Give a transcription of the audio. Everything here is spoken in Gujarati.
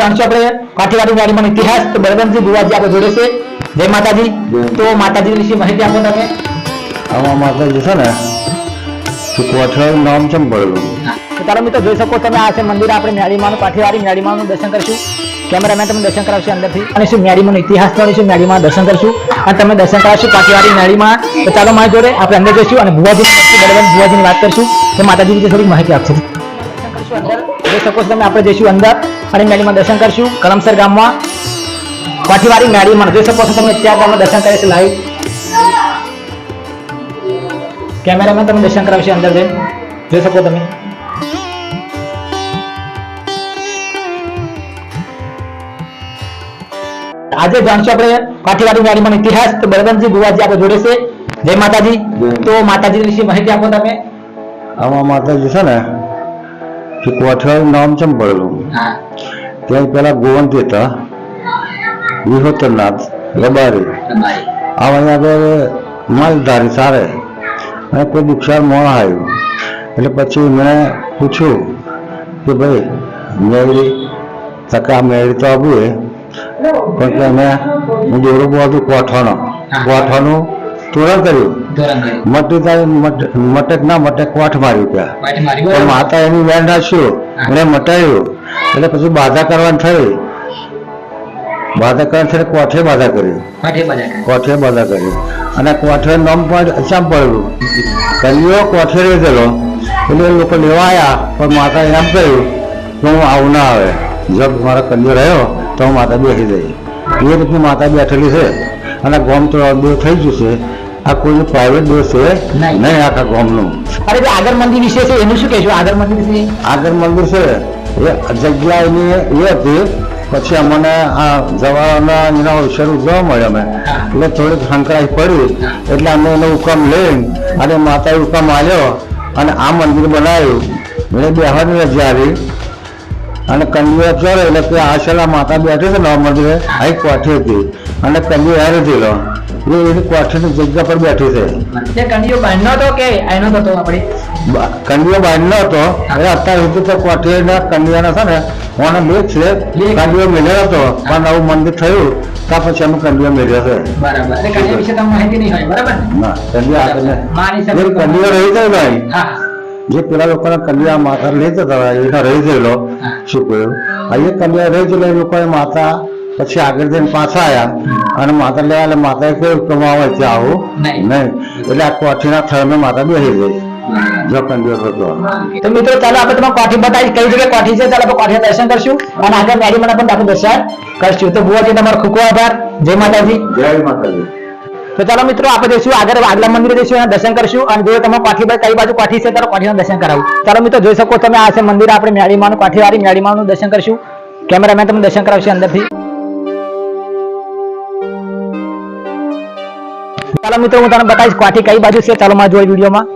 જાણશો આપણે કાઠીવાડી ગાડીમાં ઇતિહાસ તો બળવંતજી બુવાજી આપણે જોડે છે. જય માતાજી. તો માતાજી વિશે માહિતી આપો તમે. આમાં માતાજી છે ને કે નામ ચમ પડેલું તો ચાલો મિત્રો જોઈ શકો તમે આ છે મંદિર આપણે મ્યાડીમાનું કાઠીવાડી મ્યાડીમાનું દર્શન કરશું. કેમેરામેન તમને દર્શન કરાવશે અંદરથી. અને શું ઇતિહાસ જાણીશું મ્યાડીમાં દર્શન કરશું. અને તમે દર્શન કરાવશો કાઠીવાડી મ્યાડીમાં. તો ચાલો મારી જોડે આપણે અંદર જઈશું અને ભુવાજી બળવંત ભુવાજીની વાત કરશું. તો માતાજી વિશે થોડીક માહિતી આપશે. જોઈ શકો છો તમે આપણે જઈશું અંદર. અને મેળીમાં દર્શન કરશું. કલમસર ગામમાં પાઠીવાડી મેળીમાં જોઈ શકો છો. તમે ત્યાં ગામમાં દર્શન કરે છે લાઈવ કેમેરામેન તમને દર્શન કરાવશે અંદર જઈને. જોઈ શકો તમે. આજે જાણશો આપણે કાઠીવાડી ગાડીમાં ઇતિહાસ. તો બળવંતજી ગુવાજી આપણે જોડે છે. જય માતાજી. તો માતાજી વિશે માહિતી આપો તમે. આમાં માતાજી છે ને કે કોઠાનું નામ ચમ પડેલું? ત્યાં પેલા ગોવંતી હતા. વિહોતરનાથ રબારી. આમાં આગળ માલધારી સારે. અને કોઈ નુકસાન મોણ આવ્યું. એટલે પછી મેં પૂછ્યું કે ભાઈ મેળી તકા મેળી તો આવું એ. પણ અમે હું દોરું હતું કોઠાણું. કોઠાનું તોરણ કર્યું. મટક ના મટક કોઠ માર્યું ત્યાં વાટી માતા એની વેર નાખ્યો. એને મટાયું. એટલે પછી બાધા કરવાનું થઈ. બાધા કરવાની થઈ કોઠે બાધા કરી વાટી કોઠે બાધા કરી અને કોઠે નામ પણ અચામ પડ્યું. કલિયો કોઠે રહેલો. એટલે લોકો લેવા આવ્યા પણ માતા એમ કહ્યું કે હું આવું ના આવે. જબ મારો કલ્યો રહ્યો તો હું માતા બેસી જઈ એ રીતની માતા બેઠેલી છે. અને ગોમ તો બે થઈ ગયું છે આ કોઈ પ્રાઇવેટ દેવ છે? નહીં. આખા ગોમનું. અરે જે આગળ મંદિર વિશે છે એનું શું કહેશું? આગર મંદિર વિશે? આગળ મંદિર છે એ જગ્યા એની એ હતી. પછી અમને આ જવાના એના શરૂ ઉજવવા મળ્યા અમે. એટલે થોડીક સંકળાઈ પડી. એટલે અમે એનો હુકમ લઈને અને માતાએ હુકમ આવ્યો અને આ મંદિર બનાવ્યું. એટલે બેહવાની રજા આવી. અને કન્યા ચોરે એટલે કે આ માતા બેઠી છે નવા મંદિરે અહીં કોઠી હતી. અને કન્યા હારે થયેલો એટલે એની કોઠીની જગ્યા પર બેઠી છે. કંડિયો બાંધનો હતો કે એનો હતો આપણે બા- બાંધનો હતો. હવે અત્યાર સુધી તો કોઠીના કન્યાના છે ને ઓને લેખ છે લેખ. મેળ્યો હતો. પણ નવું મંદિર થયું ત્યાં પછી એનું કન્યો મેળ્યો છે. બરાબર. કંડિયા વિશે તમને માહિતી નહીં હોય બરાબર ના? કન્યા આગળ માની જે શકે કન્યો રહી જાય ભાઈ હા. જે પેલા લોકોના કન્યા માથા લેતા હતા એના રહી ગયેલો. શું કહ્યું? અહીંયા કન્યા રહી ગયેલો એ લોકોએ માથા પછી આગળ જઈને પાછા આવ્યા અને માતા લેવા એટલે માતા કોઈ કમાવા ત્યાં નહીં. એટલે આ કોઠીના થળમે માતા બેસી ગઈ. તો. મિત્રો ચાલો આપણે તમને કોઠી બતાવી કઈ જગ્યાએ કોઠી છે? ચાલો આપણે કોઠીના દર્શન કરશું. અને આગળ મેડીમાં પણ આપણે દર્શન કરશું. તો બુવાજી તમારો ખૂબ ખૂબ આભાર. જય માતાજી. જય માતાજી. તો ચાલો મિત્રો આપણે જઈશું આગળ આગલા મંદિરે જઈશું અને દર્શન કરશું. અને જો તમે કોઠી પર કઈ બાજુ કોઠી છે ત્યારે કોઠીનું દર્શન કરાવું. ચાલો મિત્રો જોઈ શકો તમે આ છે મંદિર. આપણે મેળીમાનું કોઠીવાળી મેળીમાનું દર્શન કરશું. કેમેરામેન તમને દર્શન કરાવશે અંદરથી. ચાલો મિત્રો હું તમને બતાવીશ કાઠી કઈ બાજુ છે. ચાલો માં જોઈ વિડીયોમાં